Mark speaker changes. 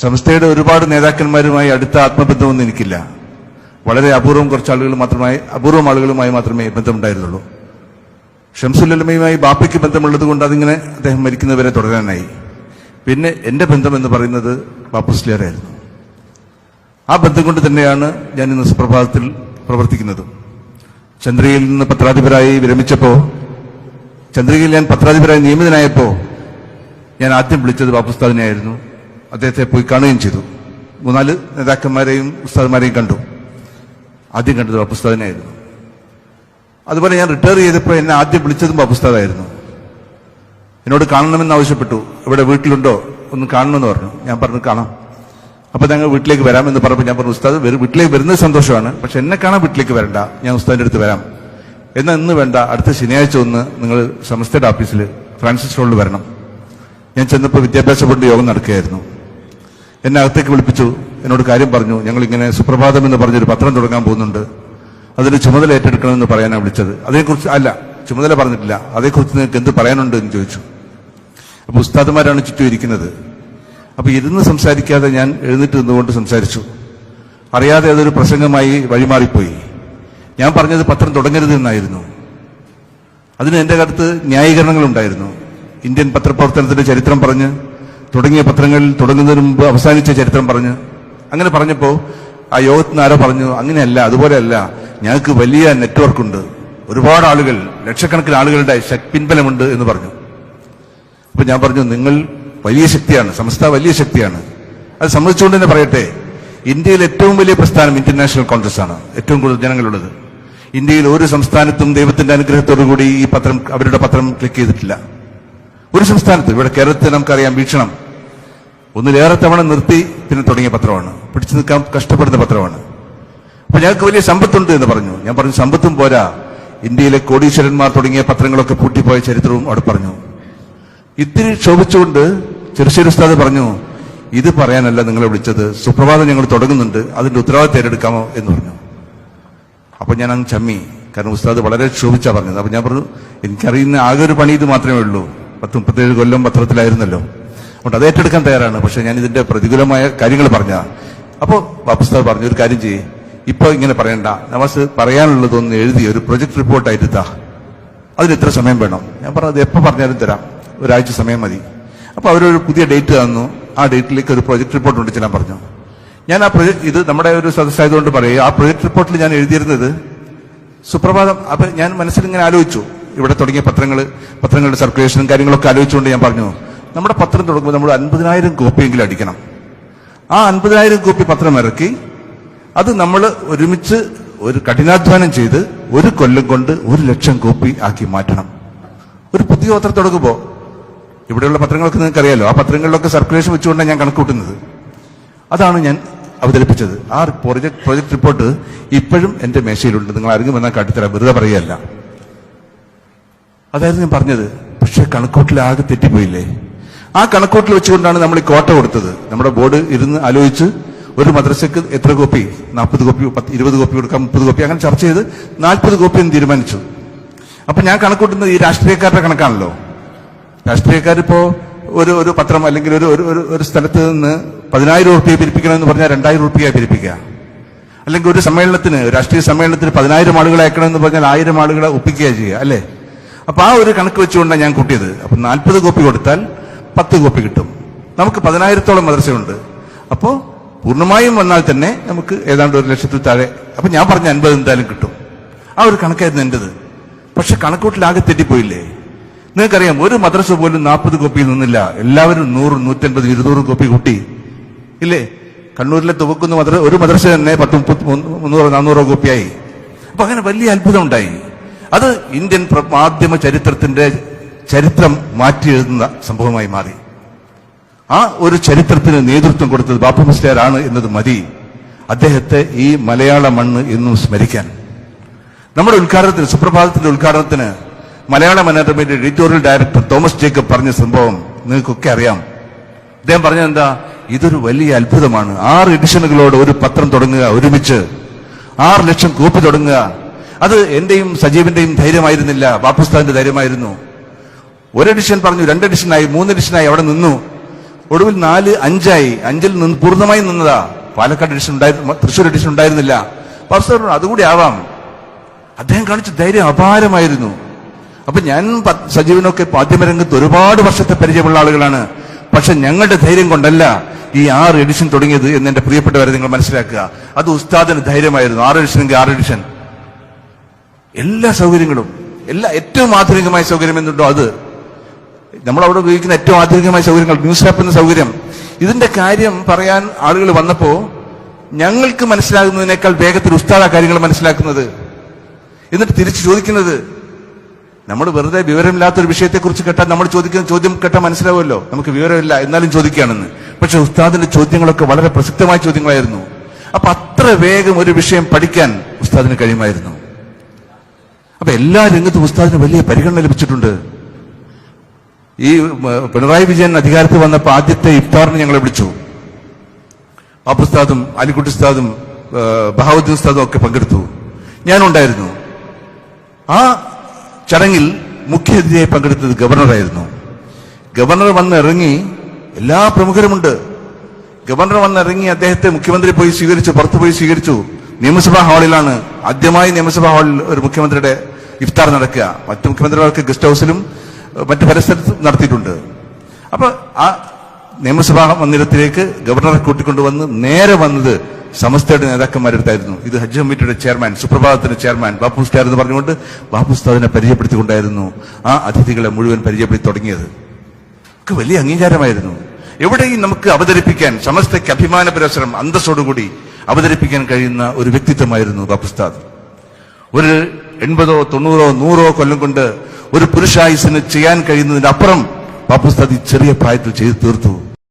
Speaker 1: സംസ്ഥയുടെ ഒരുപാട് നേതാക്കന്മാരുമായി അടുത്ത ആത്മബന്ധമൊന്നും എനിക്കില്ല. വളരെ അപൂർവം കുറച്ച് ആളുകൾ മാത്രമായി അപൂർവം ആളുകളുമായി മാത്രമേ ബന്ധമുണ്ടായിരുന്നുള്ളൂ. ഷംസുല്ലമയുമായി ബാപ്പയ്ക്ക് ബന്ധമുള്ളത് കൊണ്ട് അതിങ്ങനെ അദ്ദേഹം മരിക്കുന്നവരെ തുടരാനായി. പിന്നെ എന്റെ ബന്ധം എന്ന് പറയുന്നത് ബാപ്പുസ്ലിയറായിരുന്നു ആ ബന്ധം കൊണ്ട് തന്നെയാണ് ഞാൻ ഇന്ന് സുപ്രഭാതത്തിൽ പ്രവർത്തിക്കുന്നത്. ചന്ദ്രികയിൽ നിന്ന് പത്രാധിപരായി വിരമിച്ചപ്പോ ചന്ദ്രികയിൽ ഞാൻ പത്രാധിപരായി നിയമിതനായപ്പോ ഞാൻ ആദ്യം വിളിച്ചത് ബാപ്പുസ്താദിനെയായിരുന്നു. അദ്ദേഹത്തെ പോയി കാണുകയും ചെയ്തു. മൂന്നാൽ നേതാക്കന്മാരെയും പുസ്തകന്മാരെയും കണ്ടു. ആദ്യം കണ്ടത് ബാപ്പുസ്താദിനെയായിരുന്നു അതുപോലെ ഞാൻ റിട്ടയർ ചെയ്തപ്പോൾ എന്നെ ആദ്യം വിളിച്ചതും ബാപ്പുസ്താദായിരുന്നു എന്നോട് കാണണമെന്ന് ആവശ്യപ്പെട്ടു. ഇവിടെ വീട്ടിലുണ്ടോ? ഒന്ന് കാണണമെന്ന് പറഞ്ഞു. ഞാൻ പറഞ്ഞു കാണാം. അപ്പൊ ഞങ്ങൾ വീട്ടിലേക്ക് വരാമെന്ന് പറഞ്ഞപ്പോൾ ഞാൻ പറഞ്ഞു ഉസ്താദ് വീട്ടിലേക്ക് വരുന്നത് സന്തോഷമാണ്. പക്ഷെ എന്നെ കാണാൻ വീട്ടിലേക്ക് വരണ്ട. ഞാൻ ഉസ്താദിന്റെ അടുത്ത് വരാം. എന്നാൽ ഇന്ന് വേണ്ട. അടുത്ത ശനിയാഴ്ച ഒന്ന് നിങ്ങൾ സമസ്തയുടെ ഓഫീസിൽ ഫ്രാൻസിസ് ഹോളിൽ വരണം. ഞാൻ ചെന്നപ്പോൾ വിദ്യാഭ്യാസ ബോർഡ് യോഗം നടക്കുകയായിരുന്നു. എന്നെ അകത്തേക്ക് വിളിപ്പിച്ചു. എന്നോട് കാര്യം പറഞ്ഞു. ഞങ്ങൾ ഇങ്ങനെ സുപ്രഭാതം എന്ന് പറഞ്ഞൊരു പത്രം തുടങ്ങാൻ പോകുന്നുണ്ട്. അതിന് ചുമതല ഏറ്റെടുക്കണമെന്ന് പറയാനാണ് വിളിച്ചത്. അതേക്കുറിച്ച് അല്ല ചുമതല പറഞ്ഞിട്ടില്ല. അതേക്കുറിച്ച് നിങ്ങൾക്ക് എന്ത് പറയാനുണ്ട് എന്ന് ചോദിച്ചു. അപ്പോൾ ഉസ്താദുമാരാണ് ചുറ്റും ഇരിക്കുന്നത്. അപ്പൊ ഇരുന്ന് സംസാരിക്കാതെ ഞാൻ എഴുന്നേറ്റ് നിന്നുകൊണ്ട് സംസാരിച്ചു. അറിയാതെ അതൊരു പ്രസംഗമായി വഴിമാറിപ്പോയി. ഞാൻ പറഞ്ഞത് പത്രം തുടങ്ങരുത് എന്നായിരുന്നു. അതിന് എന്റെ അടുത്ത് ന്യായീകരണങ്ങളുണ്ടായിരുന്നു. ഇന്ത്യൻ പത്രപ്രവർത്തനത്തിന്റെ ചരിത്രം പറഞ്ഞ് തുടങ്ങിയ പത്രങ്ങളിൽ തുടങ്ങുന്നതിന് മുമ്പ് അവസാനിച്ച ചരിത്രം പറഞ്ഞ് അങ്ങനെ പറഞ്ഞപ്പോ ആ യോഗത്തിൽ നിന്ന് ആരോ പറഞ്ഞു അങ്ങനെയല്ല അതുപോലെയല്ല. ഞങ്ങൾക്ക് വലിയ നെറ്റ്വർക്ക് ഉണ്ട് ഒരുപാട് ആളുകൾ ലക്ഷക്കണക്കിന് ആളുകളുടെ പിൻബലമുണ്ട് എന്ന് പറഞ്ഞു. അപ്പൊ ഞാൻ പറഞ്ഞു നിങ്ങൾ വലിയ ശക്തിയാണ്. സംസ്ഥ വലിയ ശക്തിയാണ്. അത് സമ്മതിച്ചുകൊണ്ട് തന്നെ പറയട്ടെ. ഇന്ത്യയിൽ ഏറ്റവും വലിയ പ്രസ്ഥാനം ഇന്റർനാഷണൽ കോൺഗ്രസ് ആണ്. ഏറ്റവും കൂടുതൽ ജനങ്ങളുള്ളത്. ഇന്ത്യയിൽ ഒരു സംസ്ഥാനത്തും ദൈവത്തിന്റെ അനുഗ്രഹത്തോടു കൂടി ഈ പത്രം അവരുടെ പത്രം ക്ലിക്ക് ചെയ്തിട്ടില്ല. ഒരു സംസ്ഥാനത്ത് ഇവിടെ കേരളത്തിൽ നമുക്കറിയാം വീക്ഷണം. ഒന്നിലേറെ തവണ നിർത്തി പിന്നെ തുടങ്ങിയ പത്രമാണ്. പിടിച്ചു നിൽക്കാൻ കഷ്ടപ്പെടുന്ന പത്രമാണ്. അപ്പൊ ഞങ്ങൾക്ക് വലിയ സമ്പത്തുണ്ട് എന്ന് പറഞ്ഞു. ഞാൻ പറഞ്ഞു സമ്പത്തും പോരാ. ഇന്ത്യയിലെ കോടീശ്വരന്മാർ തുടങ്ങിയ പത്രങ്ങളൊക്കെ പൂട്ടിപ്പോയ ചരിത്രവും അവിടെ പറഞ്ഞു. ഇത്തിരി ക്ഷോഭിച്ചുകൊണ്ട് ചെറുശ്ശേരി ഉസ്താദ് പറഞ്ഞു ഇത് പറയാനല്ല നിങ്ങളെ വിളിച്ചത്. സുപ്രഭാതം ഞങ്ങൾ തുടങ്ങുന്നുണ്ട്. അതിന്റെ ഉത്തരവാദിത്തം ഏറ്റെടുക്കാമോ? എന്ന് പറഞ്ഞു. അപ്പൊ ഞാൻ അങ്ങ് ചമ്മി. കാരണം ഉസ്താദ് വളരെ ക്ഷോഭിച്ചാ പറഞ്ഞത്. അപ്പൊ ഞാൻ പറഞ്ഞു എനിക്കറിയുന്ന ആകെ ഒരു പണി ഇത് മാത്രമേ ഉള്ളൂ. പത്ത് മുപ്പത്തേഴ് കൊല്ലം പത്രത്തിലായിരുന്നല്ലോ. അതുകൊണ്ട് അത് ഏറ്റെടുക്കാൻ തയ്യാറാണ്. പക്ഷെ ഞാൻ ഇതിന്റെ പ്രതികൂലമായ കാര്യങ്ങൾ പറഞ്ഞ അപ്പോൾ വാപ്പസ്ഥ പറഞ്ഞു ഒരു കാര്യം ചെയ്യേ. ഇപ്പൊ ഇങ്ങനെ പറയണ്ട. നവാസ് പറയാനുള്ളതൊന്ന് എഴുതി ഒരു പ്രൊജക്ട് റിപ്പോർട്ടായിട്ട് താ അതിന് എത്ര സമയം വേണം. ഞാൻ പറഞ്ഞത് എപ്പോൾ പറഞ്ഞാലും തരാം. ഒരാഴ്ച സമയം മതി. അപ്പൊ അവരൊരു പുതിയ ഡേറ്റ് തന്നു. ആ ഡേറ്റിലേക്ക് ഒരു പ്രൊജക്ട് റിപ്പോർട്ട് ഉണ്ട് ചെല്ലാൻ പറഞ്ഞു. ഞാൻ ആ പ്രൊജക്ട് ഇത് നമ്മുടെ ഒരു സദസ്സായതുകൊണ്ട് പറയും. ആ പ്രൊജക്ട് റിപ്പോർട്ടിൽ ഞാൻ എഴുതിയിരുന്നത് സുപ്രഭാതം. അപ്പൊ ഞാൻ മനസ്സിൽ ഇങ്ങനെ ആലോചിച്ചു. ഇവിടെ തുടങ്ങിയ പത്രങ്ങൾ പത്രങ്ങളുടെ സർക്കുലേഷനും കാര്യങ്ങളൊക്കെ ആലോചിച്ചുകൊണ്ട് ഞാൻ പറഞ്ഞു നമ്മുടെ പത്രം തുടങ്ങുമ്പോൾ നമ്മൾ അൻപതിനായിരം കോപ്പിയെങ്കിലും അടിക്കണം. ആ അൻപതിനായിരം കോപ്പി പത്രം ഇറക്കി അത് നമ്മൾ ഒരുമിച്ച് ഒരു കഠിനാധ്വാനം ചെയ്ത് ഒരു കൊല്ലം കൊണ്ട് ഒരു ലക്ഷം കോപ്പി ആക്കി മാറ്റണം. ഒരു പുതിയ പത്രം തുടങ്ങുമ്പോൾ ഇവിടെയുള്ള പത്രങ്ങളൊക്കെ നിങ്ങൾക്ക് അറിയാലോ ആ പത്രങ്ങളിലൊക്കെ സർക്കുലേഷൻ വെച്ചുകൊണ്ടാണ് ഞാൻ കണക്കൂട്ടുന്നത് അതാണ് ഞാൻ അവതരിപ്പിച്ചത്. ആ പ്രൊജക്ട് പ്രൊജക്ട് റിപ്പോർട്ട് ഇപ്പോഴും എന്റെ മേശയിലുണ്ട്. നിങ്ങൾ ആരെങ്കിലും വന്നാൽ കാട്ടിത്തരാം. വെറുതെ പറയുകയല്ല. അതായിരുന്നു ഞാൻ പറഞ്ഞത്. പക്ഷെ കണക്കൂട്ടിൽ ആകെ തെറ്റിപ്പോയില്ലേ? ആ കണക്കൂട്ടിൽ വെച്ചുകൊണ്ടാണ് നമ്മൾ ഈ കോട്ട കൊടുത്തത്. നമ്മുടെ ബോർഡ് ഇരുന്ന് ആലോചിച്ച് ഒരു മദ്രസയ്ക്ക് എത്ര കോപ്പി? നാൽപ്പത് കോപ്പി പത്ത് ഇരുപത് കോപ്പി കൊടുക്കാം മുപ്പത് കോപ്പി അങ്ങനെ ചർച്ച ചെയ്ത് നാൽപ്പത് കോപ്പി എന്ന് തീരുമാനിച്ചു. അപ്പൊ ഞാൻ കണക്കൂട്ടുന്നത് ഈ രാഷ്ട്രീയക്കാരുടെ കണക്കാണല്ലോ. രാഷ്ട്രീയക്കാരിപ്പോ ഒരു ഒരു പത്രം അല്ലെങ്കിൽ ഒരു ഒരു- ഒരു സ്ഥലത്ത് നിന്ന് പതിനായിരം റുപ്യ പിരിപ്പിക്കണമെന്ന് പറഞ്ഞാൽ രണ്ടായിരം റുപ്യ പിരിപ്പിക്കുക. അല്ലെങ്കിൽ ഒരു സമ്മേളനത്തിന് രാഷ്ട്രീയ സമ്മേളനത്തിന് പതിനായിരം ആളുകളെ അയക്കണമെന്ന് പറഞ്ഞാൽ ആയിരം ആളുകളെ ഒപ്പിക്കുക ചെയ്യുക അല്ലേ? അപ്പൊ ആ ഒരു കണക്ക് വെച്ചുകൊണ്ടാണ് ഞാൻ കൂട്ടിയത്. അപ്പൊ നാൽപ്പത് കോപ്പി കൊടുത്താൽ പത്ത് കോപ്പി കിട്ടും. നമുക്ക് പതിനായിരത്തോളം മദ്രസയുണ്ട് അപ്പോ പൂർണമായും വന്നാൽ തന്നെ നമുക്ക് ഏതാണ്ട് ഒരു ലക്ഷത്തിൽ താഴെ അപ്പൊ ഞാൻ പറഞ്ഞ അൻപത് എന്തായാലും കിട്ടും. ആ ഒരു കണക്കായിരുന്നു എന്റെത് പക്ഷെ കണക്കൂട്ടിലാകെ തെറ്റിപ്പോയില്ലേ? നിങ്ങൾക്കറിയാം ഒരു മദ്രസ പോലും നാൽപ്പത് കോപ്പിയിൽ നിന്നില്ല. എല്ലാവരും നൂറ് നൂറ്റൻപത് ഇരുന്നൂറ് കോപ്പി കൂട്ടി. ഇല്ലേ? കണ്ണൂരിലെ തുവക്കുന്ന മദ്ര ഒരു മദ്രസ തന്നെ പത്ത് മുപ്പത്തി മൂന്ന് മുന്നൂറോ നാനൂറോ കോപ്പിയായി. അപ്പൊ അങ്ങനെ വലിയ അത്ഭുതം ഉണ്ടായി. അത് ഇന്ത്യൻ മാധ്യമ ചരിത്രത്തിന്റെ ചരിത്രം മാറ്റി എഴുതുന്ന സംഭവമായി മാറി. ആ ഒരു ചരിത്രത്തിന് നേതൃത്വം കൊടുത്തത് ബാപ്പു മുസ്ലിയാരാണ് എന്നത് മതി. അദ്ദേഹത്തെ ഈ മലയാള മണ്ണ് എന്നും സ്മരിക്കാൻ. നമ്മുടെ ഉദ്ഘാടനത്തിന് സുപ്രഭാതത്തിന്റെ ഉദ്ഘാടനത്തിന് മലയാള മനോരമയുടെ എഡിറ്റോറിയൽ ഡയറക്ടർ തോമസ് ജേക്കബ് പറഞ്ഞ സംഭവം നിങ്ങൾക്കൊക്കെ അറിയാം. അദ്ദേഹം പറഞ്ഞത് എന്താ ഇതൊരു വലിയ അത്ഭുതമാണ്. ആറ് എഡിഷനുകളോട് ഒരു പത്രം തുടങ്ങുക ഒരുമിച്ച് ആറ് ലക്ഷം കോപ്പി തുടങ്ങുക അത് എന്റെയും സജീവിന്റെയും ധൈര്യമായിരുന്നില്ല. ബാപ്പുസ്താന്റെ ധൈര്യമായിരുന്നു. ഒരു എഡിഷൻ പറഞ്ഞു രണ്ട് എഡിഷനായി മൂന്ന് എഡിഷനായി അവിടെ നിന്നു. ഒടുവിൽ നാല് അഞ്ചായി. അഞ്ചിൽ നിന്ന് പൂർണമായി നിന്നതാ. പാലക്കാട് എഡിഷൻ ഉണ്ടായിരുന്നു തൃശ്ശൂർ എഡിഷൻ ഉണ്ടായിരുന്നില്ല. പാസ്റ്റർ അതുകൂടി ആവാം. അദ്ദേഹം കാണിച്ച ധൈര്യം അപാരമായിരുന്നു. അപ്പൊ ഞാൻ സജീവനൊക്കെ മാധ്യമരംഗത്ത് ഒരുപാട് വർഷത്തെ പരിചയമുള്ള ആളുകളാണ്. പക്ഷെ ഞങ്ങളുടെ ധൈര്യം കൊണ്ടല്ല ഈ ആറ് എഡിഷൻ തുടങ്ങിയത് എന്ന് എന്റെ പ്രിയപ്പെട്ടവരെ നിങ്ങൾ മനസ്സിലാക്കുക. അത് ഉസ്താദിന് ധൈര്യമായിരുന്നു. ആറ് എഡിഷൻ ആറ് എഡിഷൻ എല്ലാ സൗകര്യങ്ങളും എല്ലാ ഏറ്റവും ആധുനികമായ സൗകര്യം എന്നുണ്ടോ അത്? നമ്മൾ അവിടെ ഉപയോഗിക്കുന്ന ഏറ്റവും ആധുനികമായ സൗകര്യങ്ങൾ ന്യൂസ് ആപ്പ് എന്ന സൗകര്യം. ഇതിന്റെ കാര്യം പറയാൻ ആളുകൾ വന്നപ്പോ ഞങ്ങൾക്ക് മനസ്സിലാകുന്നതിനേക്കാൾ വേഗത്തിൽ ഉസ്താദ കാര്യങ്ങൾ മനസ്സിലാക്കുന്നത്. എന്നിട്ട് തിരിച്ചു ചോദിക്കുന്നത് നമ്മൾ വെറുതെ വിവരമില്ലാത്തൊരു വിഷയത്തെക്കുറിച്ച് കേട്ടാൽ നമ്മൾ ചോദിക്കുന്ന ചോദ്യം കേട്ടാൽ മനസ്സിലാവുമല്ലോ? നമുക്ക് വിവരമില്ല എന്നാലും ചോദിക്കുകയാണെന്ന്. പക്ഷെ ഉസ്താദിന്റെ ചോദ്യങ്ങളൊക്കെ വളരെ പ്രസക്തമായ ചോദ്യങ്ങളായിരുന്നു. അപ്പൊ അത്ര വേഗം ഒരു വിഷയം പഠിക്കാൻ ഉസ്താദിന് കഴിയുമായിരുന്നു. അപ്പൊ എല്ലാ രംഗത്തും ഉസ്താദിന് വലിയ പരിഗണന ലഭിച്ചിട്ടുണ്ട്. ഈ പിണറായി വിജയൻ അധികാരത്തിൽ വന്നപ്പോൾ ആദ്യത്തെ ഇഫ്താറിന് ഞങ്ങളെ വിളിച്ചു. പാപ്പുസ്താദും അലിക്കുട്ടി ഉസ്താദും ബഹാവുദ്ദീൻ ഉസ്താദും ഒക്കെ പങ്കെടുത്തു. ഞാനുണ്ടായിരുന്നു. ആ ചടങ്ങിൽ മുഖ്യാതിഥിയായി പങ്കെടുത്തത് ഗവർണറായിരുന്നു. ഗവർണർ വന്നിറങ്ങി എല്ലാ പ്രമുഖരുമുണ്ട്. ഗവർണർ വന്നിറങ്ങി അദ്ദേഹത്തെ മുഖ്യമന്ത്രി പോയി സ്വീകരിച്ചു പുറത്തു പോയി സ്വീകരിച്ചു. നിയമസഭാ ഹാളിലാണ് ആദ്യമായി നിയമസഭാ ഹാളിൽ ഒരു മുഖ്യമന്ത്രിയുടെ ഇഫ്താർ നടക്കുക. മറ്റു മുഖ്യമന്ത്രിമാർക്ക് ഗസ്റ്റ് ഹൗസിലും മറ്റു പരിസരത്തും നടത്തിയിട്ടുണ്ട്. അപ്പൊ ആ നിയമസഭാ മന്ദിരത്തിലേക്ക് ഗവർണറെ കൂട്ടിക്കൊണ്ടുവന്ന് നേരെ വന്നത് സമസ്തയുടെ നേതാക്കന്മാരെടുത്തായിരുന്നു. ഇത് ഹജ്ജ് കമ്മിറ്റിയുടെ ചെയർമാൻ സുപ്രഭാതത്തിന്റെ ചെയർമാൻ ബാപ്പു സ്റ്റാർ എന്ന് പറഞ്ഞുകൊണ്ട് ബാപ്പു ഉസ്താദിനെ പരിചയപ്പെടുത്തിക്കൊണ്ടായിരുന്നു ആ അതിഥികളെ മുഴുവൻ പരിചയപ്പെടുത്തി തുടങ്ങിയത്. ഒക്കെ വലിയ അംഗീകാരമായിരുന്നു. എവിടെയും നമുക്ക് അവതരിപ്പിക്കാൻ സമസ്തയ്ക്ക് അഭിമാന പുരസരം അന്തസ്സോടുകൂടി അവതരിപ്പിക്കാൻ കഴിയുന്ന ഒരു വ്യക്തിത്വമായിരുന്നു ബാപ്പുസ്താദ് ഒരു എൺപതോ തൊണ്ണൂറോ നൂറോ കൊല്ലം കൊണ്ട് ഒരു പുരുഷായുസിന് ചെയ്യാൻ കഴിയുന്നതിന്റെ അപ്പുറം ബാപ്പുസ്താദ് ഈ ചെറിയ പ്രായത്തിൽ ചെയ്തു തീർത്തു.